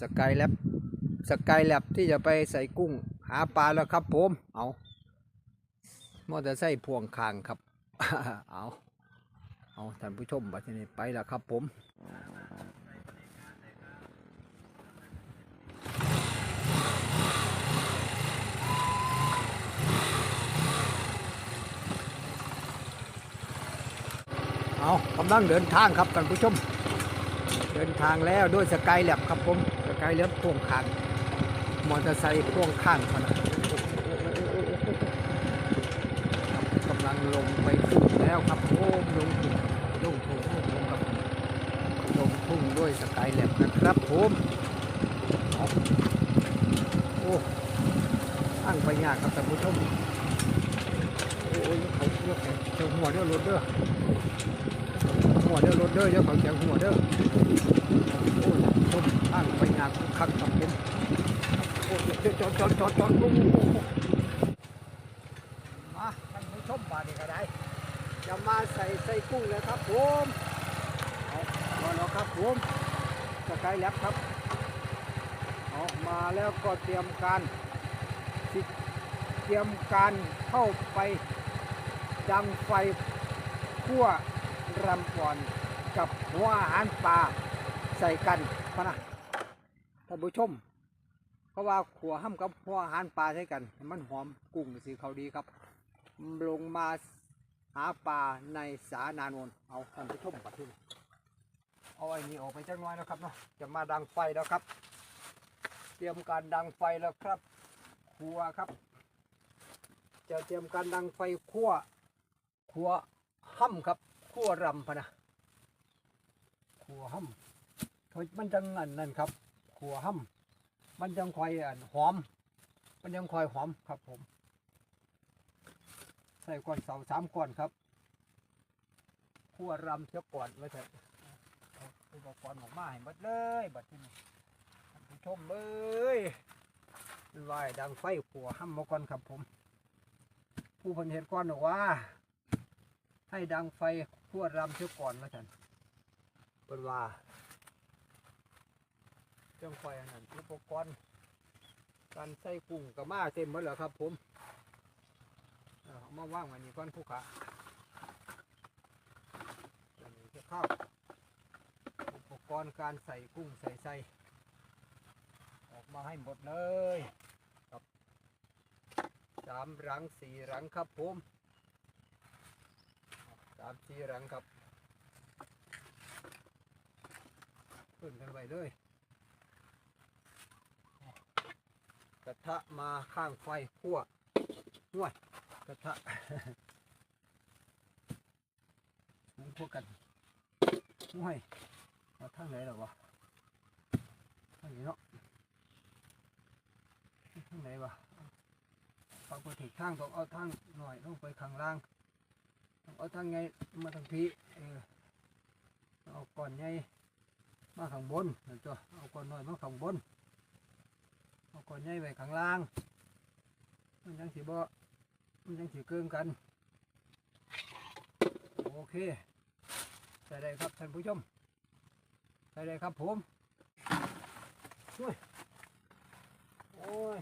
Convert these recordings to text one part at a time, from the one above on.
สกายแลบสกายแลบที่จะไปใส่กุ้งหาปลาแล้วครับผม เอามอเตอร์ไซค์พ่วงข้างครับ เอาเอาท่านผู้ชมบัดนี้ไปแล้วครับผมเอากำลังเดินทางครับท่านผู้ชม เดินทางแล้วด้วยสกายแลบครับผม สกายแลบพ่วงข้างมอเตอร์ไซค์พ่วงข้างขนาดกำลังลงไปทุ่งแล้วครับโอ้ลงทุ่งลงทุ่งลงทุ่งครับลงทุ่งด้วยสกายแลบนะครับผมโอ้ตั้งไปยากครับท่านผู้ชมโอ้ยเขาเลือกแขนเจ้าหัวเด้อรถเด้อหัวเด้อรถเด้อเดี๋ยวเขาแจงหัวเด้อ ข้างไปงานคักครับผมโอ้ยจอดจอดจอดจอดโอ้โหมาท่านผู้ชมบาดีก็ได้จะมาใส่ใส่กุ้งเลยครับผมเอามาแล้วครับผมสกายแล็บครับออกมาแล้วก็เตรียมการเตรียมการเข้าไปดังไฟคั่วรำก่อนกับหัวอาหารปลาใส่กันพนะ ท่านผู้ชม เพราะว่าขัวห้ำกับหัวอาหารปลาใส่กัน มันหอมกุ้งสีเขาดีครับ ลงมาหาปลาในสานานนเอาท่านผู้ชมปัดที่เอาไอ้นี่ออกไปจักหน้อยนะครับเนาะจะมาดังไฟแล้วครับ เตรียมการดังไฟแล้วครับครัวครับ จะเตรียมการดังไฟคั่วคั่วห้ำครับขั่วรำพะนะขัวห้ำเขามันจังนั่นนั่นครับ ขัวห้ำมันยังคอยหอม มันยังคอยหอมครับผม ใส่ก้อนเสาสามก้อนครับขั่วรำเสียก่อนไว้เถอะเอาอุปกรณ์ออกมาให้หมดเลยบัดนี้ท่านผู้ชมเอ้ยไหวายดังไฟขัวห้ำมาก่อนครับผม ผู้พันเหตุก่อนบอกว่า ให้ดังไฟทั่วรำเสียก่อนแล้วกันเป็นว่า เครื่องไฟอันนั้นอุปกรณ์การใส่กุ้งกับมาเต็มหมดแล้วครับ ผมเอามาว่างวันนี้ก่อนผู้ขาอันนี้จะเข้าอุปกรณ์การใส่กุ้งใส่ใส่ออกมาให้หมดเลยครับสามหลังสี่หลังครับผมสามสี่หลังครับขึ้นกันไปเลย กระทะมาข้างไฟคั่วห้วยกระทะสูงพวกกันห้วยมาทางไหนหรอวะทางนี้เนาะทางไหนวะเอาไปถึงทางต้องเอาทางหน่อยต้องไปข้างล่างเอาทางไงมาทางพีเออเอาก่อนไงมาข้างบนนั่นตัวเอาก่อนหน้อยมาข้างบน เอาก่อนไงไปข้างล่าง มันยังสีบ่มันยังสีเกินกัน โอเคใส่ได้ครับท่านผู้ชมใส่ได้ครับผมช่วยโอ้ย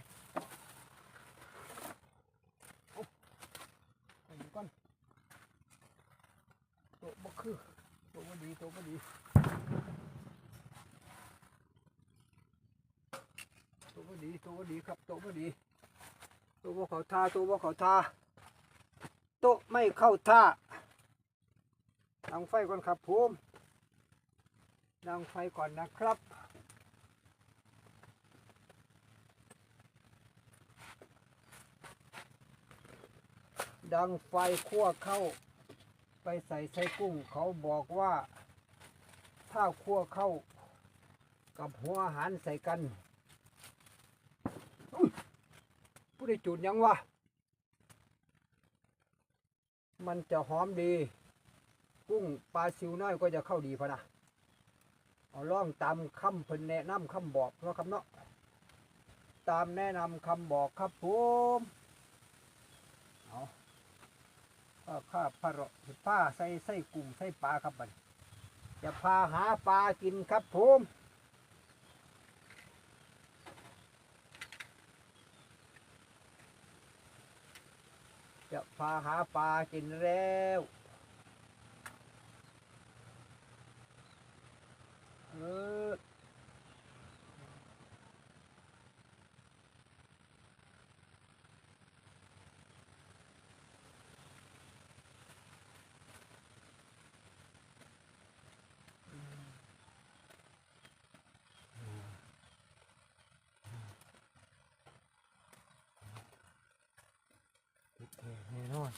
เอาเอาอยู่ก่อนโตะบ่คือโตบ่ดีโตบ่ดี โตะบ่ดีโตะบ่ดีครับโตะบ่ดีโตะบ่เขาท่าโตะบ่เขาท่าโตะไม่เข้าท่าดังไฟก่อนครับผมดังไฟก่อนนะครับดังไฟคั่วเข้า ไปใส่ไส้กุ้ง เขาบอกว่า ถ้าคั่วเข้า กับหัวอาหารใส่กันอุ๊ย ผู้ได้จุดยังวะมันจะหอมดี กุ้งปลาซิวน้อยก็จะเข้าดีพะนะเอาล่องตามคำเพิ่นแนะนำคำบอกเนาะครับเนาะตามแนะนำคำบอกครับผมเอาก็ข้าพระเราผ้าใส่ใส่กุ้งใส่ปลาครับบัดนี้จะพาหาปลากินครับผม จะพาหาปลากินแล้วเออติด แน่แน่นอน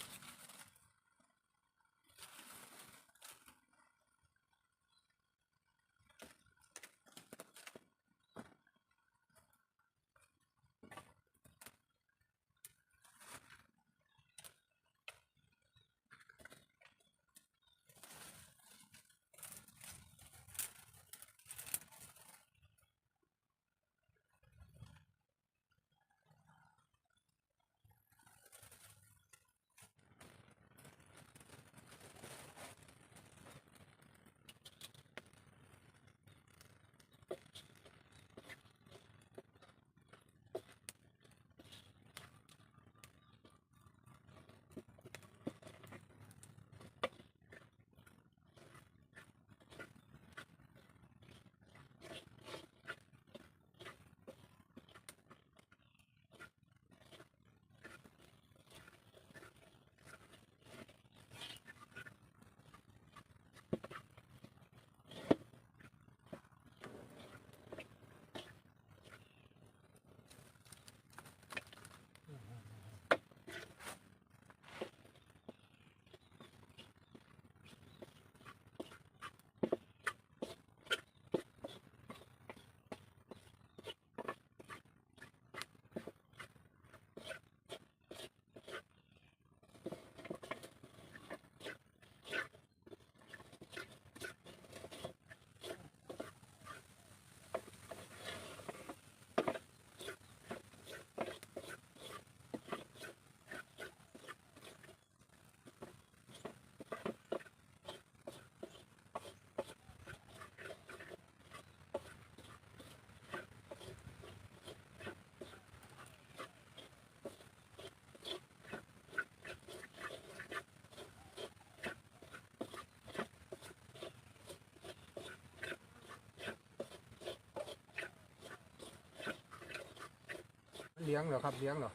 เลี้ยงเหรอครับเลี้ยงเหรอ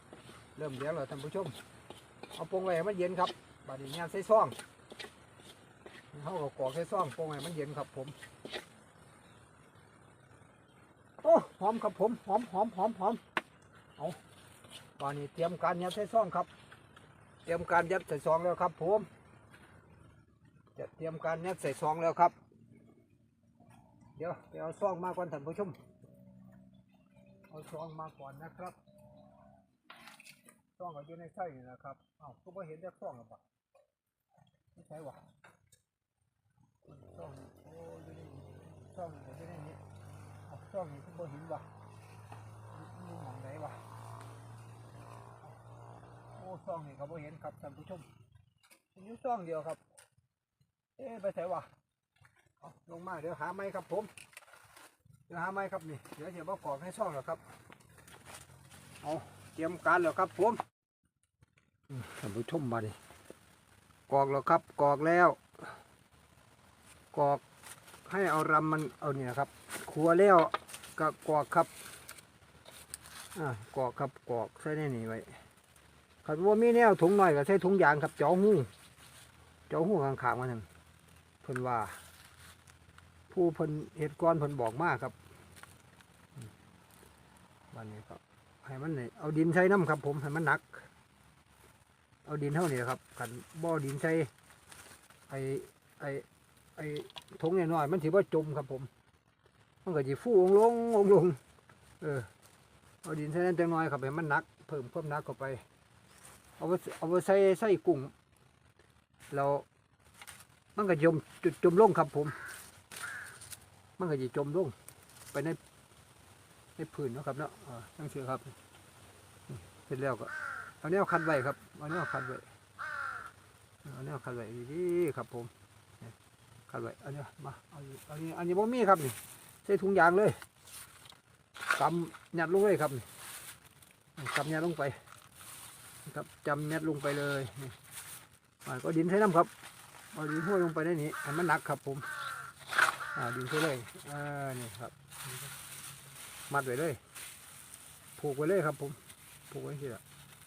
เริ่มเลี้ยงเหรอท่านผู้ชม เอาปงไว้มันเย็นครับบาดนี้ยามใส่ซ่องเขาก็กอกใส่ซ่องปงไว้มันเย็นครับ ผมโอ้หอมครับผมหอมหอมหอมหอมเอาตอนนี้เตรียมการยัดใส่ซ่องครับ เตรียมการยัดใส่ซองแล้วครับผมจะเตรียมการยัดใส่ซองแล้วครับ เดี๋ยวเดี๋ยวเอาซองมาก่อนท่านผู้ชมเอาซองมาก่อนนะครับ ซองก็อยู่ในไส้นี่นะครับอ้าวก็ไม่เห็นได้ซองหรอปะไม่ใช่หวะซองโอ้อยู่ในนี้องก็อยู่ในนี้เอาซองนี่ก็ไม่เห็นวะนี่หมองไหนว่ะโอ้ซองนี่ก็ไม่เห็นครับท่านผู้ชมมีอยู่ซองเดียวครับ เอ๊ะไปใส่วะเอาลงมาเดี๋ยวหาไม้ครับผมเดี๋ยวหาไม้ครับนี่เดี๋ยวเดี๋ยวมากรอกให้ช่องแล้วครับเอาเตรียมการแล้วครับผม ท่านผู้ชมมาดิกอกแล้วครับกอกแล้วกอกให้เอารำมันเอาเนี่ยครับครัวแล้วก็กอกครับอ่ากอกครับกอกใส่ในนี่ไว้ขันว่ามีแนวถุงหน่อยก็ใส่ถุงยางครับเจาะหูเจาะหูข้างๆมันนั่นเพิ่นว่า ผู้เพิ่นเหตุกรเพิ่นบอกมากครับวันนี้ก็ให้มันเนี่ยเอาดินใส่น้ำครับผมให้มันหนัก เอาดินเท่านี้ครับกันบ่อดินใส่ไอไอไอทงน้อยๆมันถือว่าจมครับผม มันก็จะฟูองลงองลง เออ เอาดินใส่นั้นจังน้อยครับให้มันนัก เพิ่มความนักเข้าไป เอาไปเอาไปใส่ใส่กุ้งเรามันก็จมจุดจมลงครับผม มันก็จะจมลงไปในในพื้นนะครับเนาะอ่าตั้งเชื่อครับเสร็จแล้วก็ เอาแนวคันไว้ครับเอาแนวคันไว้เอาแนวคันไว้ดีๆครับผมคันไว้อันนี้มาเอาอันนี้อันนี้บ่มีครับนี่ใส่ถุงยางเลยกำยัดลงเลยครับนี่กำยัดลงไปครับจำเม็ดลงไปเลยนี่อ่าก็ดินใช้น้ำครับเอาดินห้วยลงไปได้นี้ให้มันหนักครับผมอ่าดินใช้เลยอ่านี่ครับ มัดไว้เลยผูกไว้เลยครับผมผูกไว้ที่ละ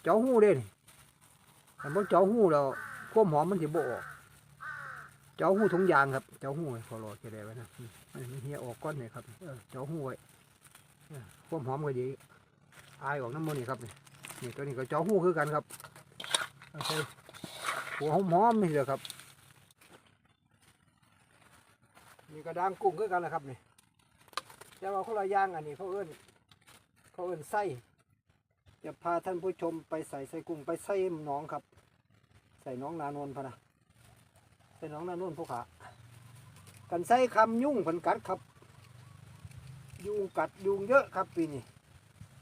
เจาะหูเด่นแต่พอเจาะหูเราความหอมมันจะโบออกเจาะหูถุงยางครับ เจาะหูไว้พอรอแค่ได้ไว้นะมันเฮียออกก้อนเลยครับเออเจาะหูไว้เออควมหอมก็ดีอายออกน้ำมันนี่ครับนี่นี่ตัวนี้ก็เจาะหูคือกันครับโอเคหัวหอมหอมนี่เลยครับนี่กระด้างกุ้งคือกันนะครับนี่แต่ว่าคนละอย่างอันนี้เขาเอื้นเขาเอื้นไส้ จะพาท่านผู้ชมไปใส่ใส่กุ้งไปใส่หนองครับ ใส่น้องนานนพะนะเป็นน้องนานุ่นผู้ขากันใส่คำยุ่งผลกัดครับ ยุงกัดยุงเยอะครับปีนี้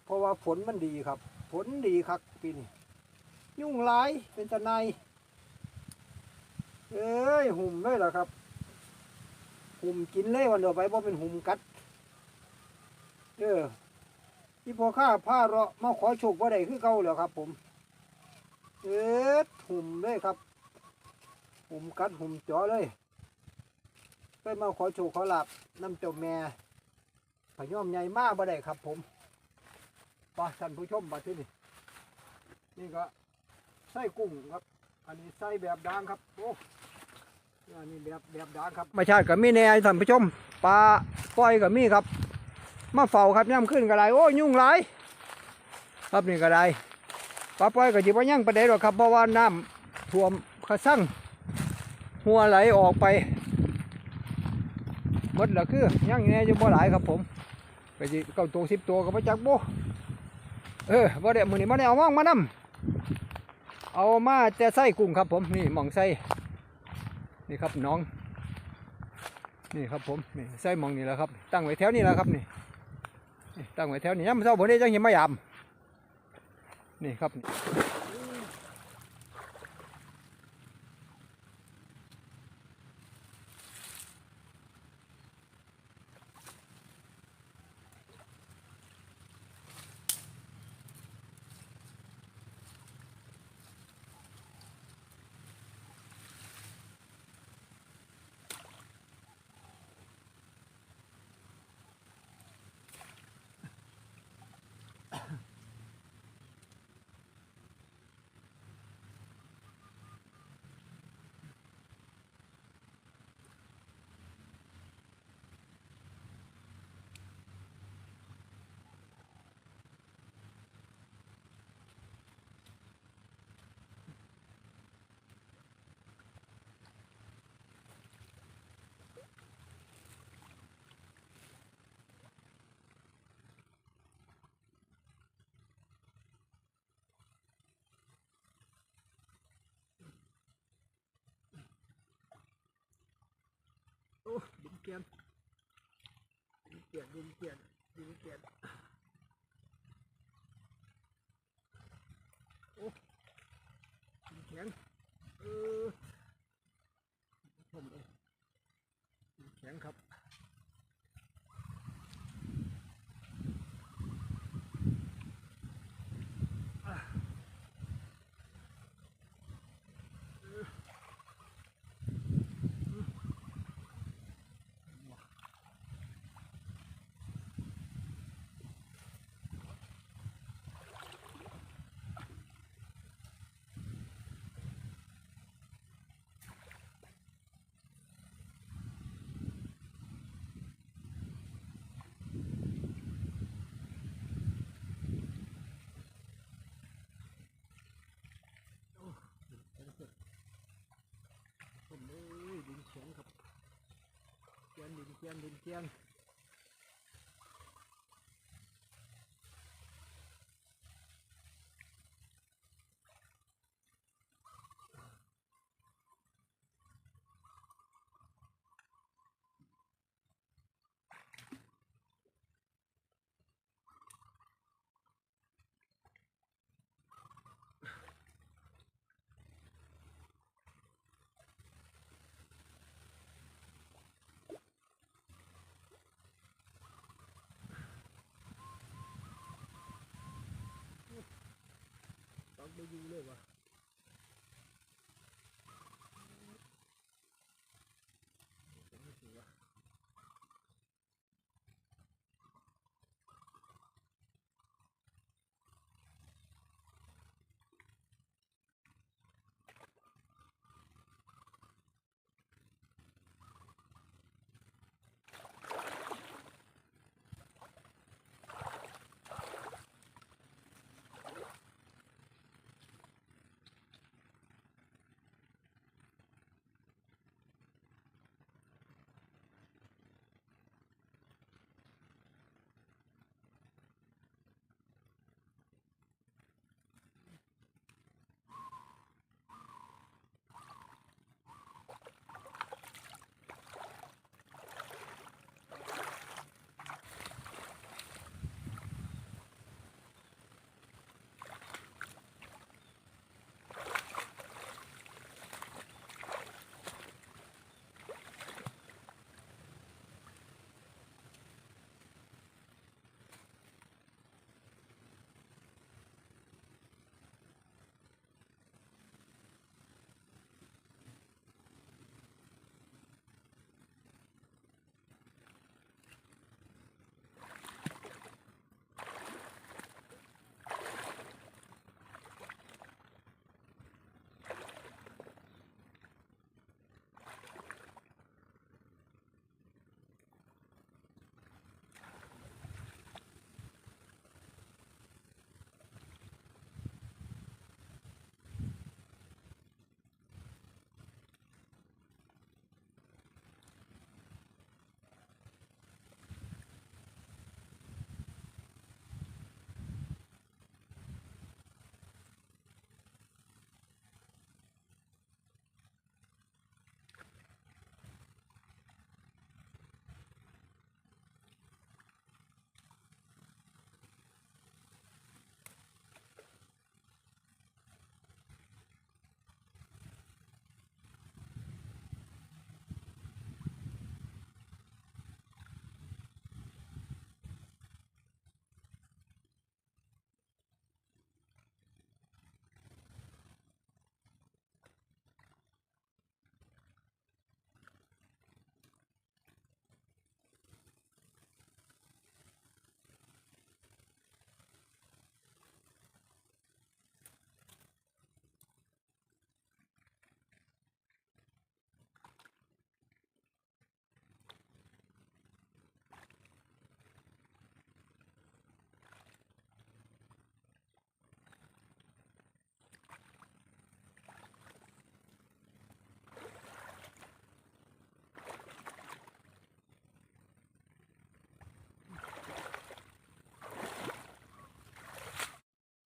เพราะว่าฝนมันดีครับฝนดีครับปีนี้ยุ่งหลายเป็นตะไนเอ้ยหุ่มเลยเหรอครับ หุ่มกินเลยวันเดียวไปเพราะเป็นหุ่มกัดเออ ที่พอข้าผ้าเราะมาขอโชคว่าใดคือเก่าแล้วครับ ผม เอ๊ะหุ่มเลยครับหุ่มกัดหุ่มจ่อเลยไปมาขอโชคขอหลาบน้ำเจ้าแม่พยอมใหญ่มากบ่ได้ครับ ผมป้าท่านผู้ชมมาที่นี่นี่ก็ไส้กุ้งครับ อันนี้ไส้แบบด่างครับโอ้อันนี้แบบแบบด่างครับไม่ใช่กับมีแน่ท่านผู้ชมปลาปล่อยกับมีครับ มาเฝ้าครับย่ำขึ้นก็ได้โอ้ยุ่งหลายครับนี่ก็ได้ปลาปล่อยก็จิบว่ายั่งประเดี๋ยวครับเพราะว่าน้ำท่วมขะสั่งหัวไหลออกไปหมดแล้วคือยังแน่จะบ่หลายครับผมก็สิเก้าตัวสิบตัวก็ไปจักโบเออบ่ได้มือนี้บ่ได้เอามองมานำเอามาแต่ไส้กุ้งครับผมนี่หม่องไส้นี่ครับน้อง นี่ครับผมนี่ไส้หมองนี่แหละครับ ตั้งไว้แถวนี้แหละครับนี่ ตั้งไว้แถวนี้ย้ำเช้าบ่ได้จังเห็นมายามนี่ครับ โอ้ดิน เกียนดินเกลียนดินเกลียนดินเกลียนโอ้ดินแข็งเออชมเลยดินแข็งครับชมเลยดินแข็งครับเกลียน ดินเกลียนดินเกลียน 没读了吧？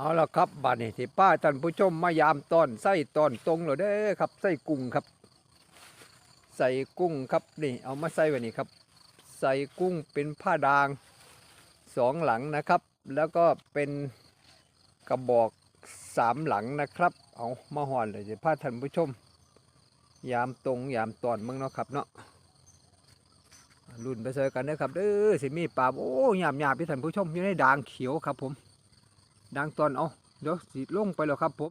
เอาละครับบัดนี้ที่ป้าท่านผู้ชมมายามตอนไส้ตอนตรงเลยเด้อครับไส้กุ้งครับ ใส่กุ้งครับนี่เอามาใส่ไว้นี่ครับ ใส่กุ้งเป็นผ้าดางสองหลังนะครับ แล้วก็เป็นกระบอกสามหลังนะครับ เอามาห่อนเลยที่ป้าท่านผู้ชม ยามตรงยามตอนมึงเนาะครับเนาะรุ่นไปเจอกันเด้อครับเด้อสิมีปลาโอ้ยามยามพี่ท่านผู้ชมอยู่ในด่างเขียวครับผม ดังตอนเอาเดี๋ยวสิลงไปแล้วครับผม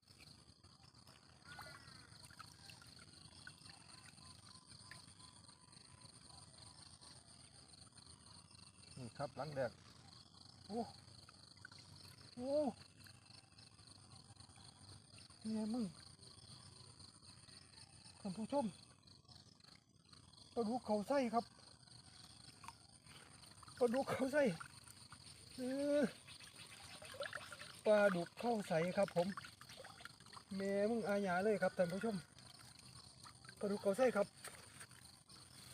นี่ครับหลังแดกโอ้โอ้นี่ไงมึงท่านผู้ชมปลาดุกเขาไส้ครับปลาดุกเขาไส้เออ ปลาดุกเข้าใสครับผมเมมึงอาญาเลยครับท่านผู้ชมปลาดุกเขาใสครับ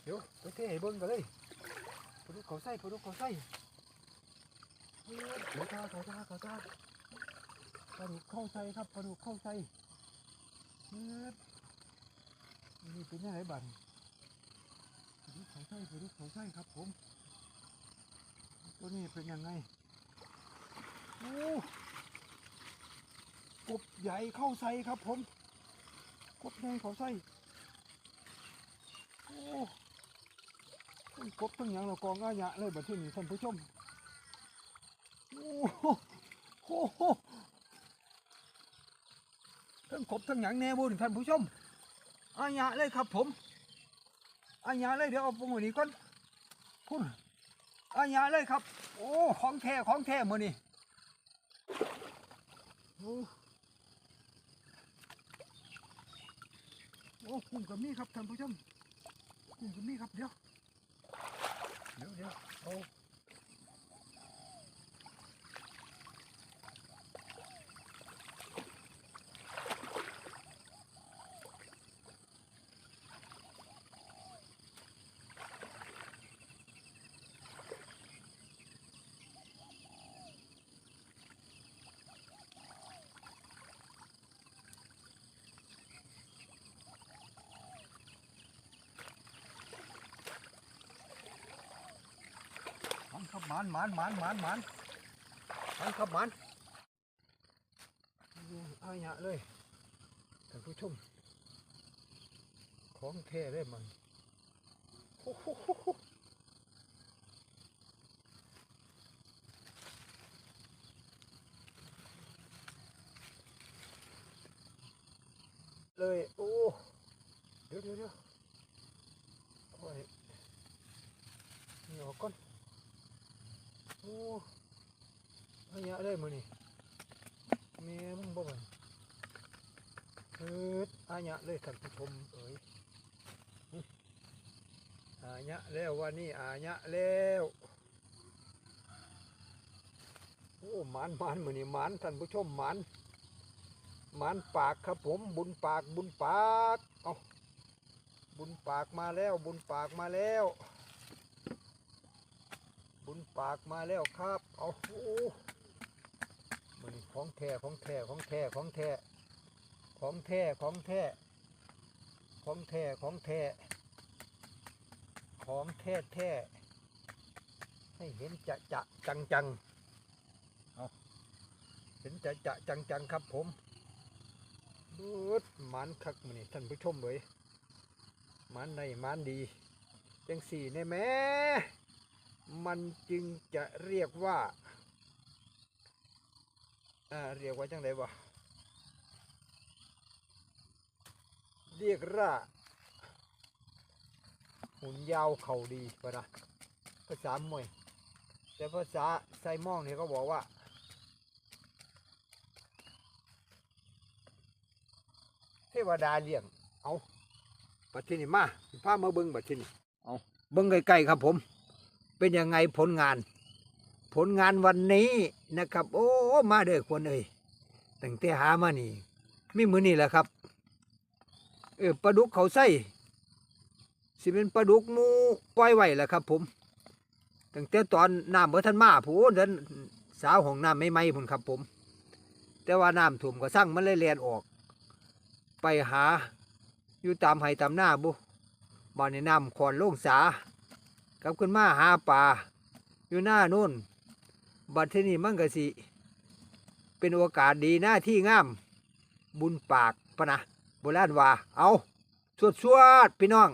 เดี๋ยวไปเทให้เบิ้งกันเลยปลาดุกเขาใสปลาดุกเขาใสเฮ้ยเขาท่าเขาท่าเขาท่าปลาดุกเข้าใสครับปลาดุกเข้าใสนี่เป็นยังไงบันปลาดุกเขาใสปลาดุกเขาใสครับผมตัวนี้เป็นยังไงโอ้ กบใหญ่เข้าใส่ครับผม กบใหญ่เข้าใส่โอ้ทั้งกบทั้งหยังเรากองอาญะเลยแบัดที่นี่ท่านผู้ชม โอ้โหโอ้โหทั้งขบทั้งหยังแน่บุญท่านผู้ชมอาญะเลยครับผมอาญะเลยเดี๋ยวเอาปงไว้นี่ก่อนพุ่นอาญะเลยครับ โอ้ ของแท้ของแท้มือนี่โอ้โอ้กุ้งกับมีครับท่านผู้ชมกุ้งกับมีครับเดี๋ยวเดี๋ยวเดี๋ยวเอา มันครับมันมันมันมันมันมันครับมันเอาหยะเลยท่านผู้ชม ของแท้เลยมันเลยโอ้เดี๋ยวเดี๋ยวเดี๋ยวโอ้ยนี่ออกก่อน โอ้อันเนี้ยเลยมือนี่แม่มึงบ่มันเอิดอันเนี้ยเลยท่านผู้ชมเอ๋ยอาเนี้ยแล้ววันนี้อาเนี้ยแล้วโอ้หมันหมันมือนี่หมันท่านผู้ชมหมันหมันปากครับผมบุญปากบุญปากเอาบุญปากมาแล้วบุญปากมาแล้ว บุญปากมาแล้วครับ เอาโอ้มันของแท้ของแท้ของแท้ของแท้ของแท้ของแท้ของแท้ของแท้ของแท้แท้ให้เห็นจะจะจังจังเอาเห็นจะจะจังจังครับผมดูดหมันคักมันนี่ท่านผู้ชมเลยหมันในหมันดีจังสี่แน่แม่ มันจึงจะเรียกว่าอ่าเรียกว่าจังไดวะเรียกว่าหุ่นยาวเข่าดีปะนะภาษามวยแต่ภาษาไซมองเนี่ยเขาบอกว่า เทวดาเลี้ยง เอาบัดทีนี้มาพามาเบิ้งบัดทีนี้เอาเบิ้งใกล้ๆครับผม เป็นยังไงผลงาน ผลงานวันนี้นะครับ โอ้มาเด้อคนเอ้ยตั้งแต่หามานี่มีมือนี่แหละครับเออปลาดุกเขาใส่สิเป็นปลาดุกมูปล่อยไว้แหละครับ ผมตั้งแต่ตอนน้ำเมื่อทันมาผู้เดินสาวของน้ำไม่ไหมพุ่นครับผม แต่ว่าน้ำท่วมก็สั่งมันเลยแลนออก ไปหาอยู่ตามไห้ตามหน้าบุบ้านในน้ำขอนโล่งสา กลับขึ้นมาหาป่าอยู่หน้านู่น บัดที่นี่มันก็สิ เป็นโอกาสดีหน้าที่งาม บุญปากปะนะโบราณว่าเอาสวดสวดพี่น้อง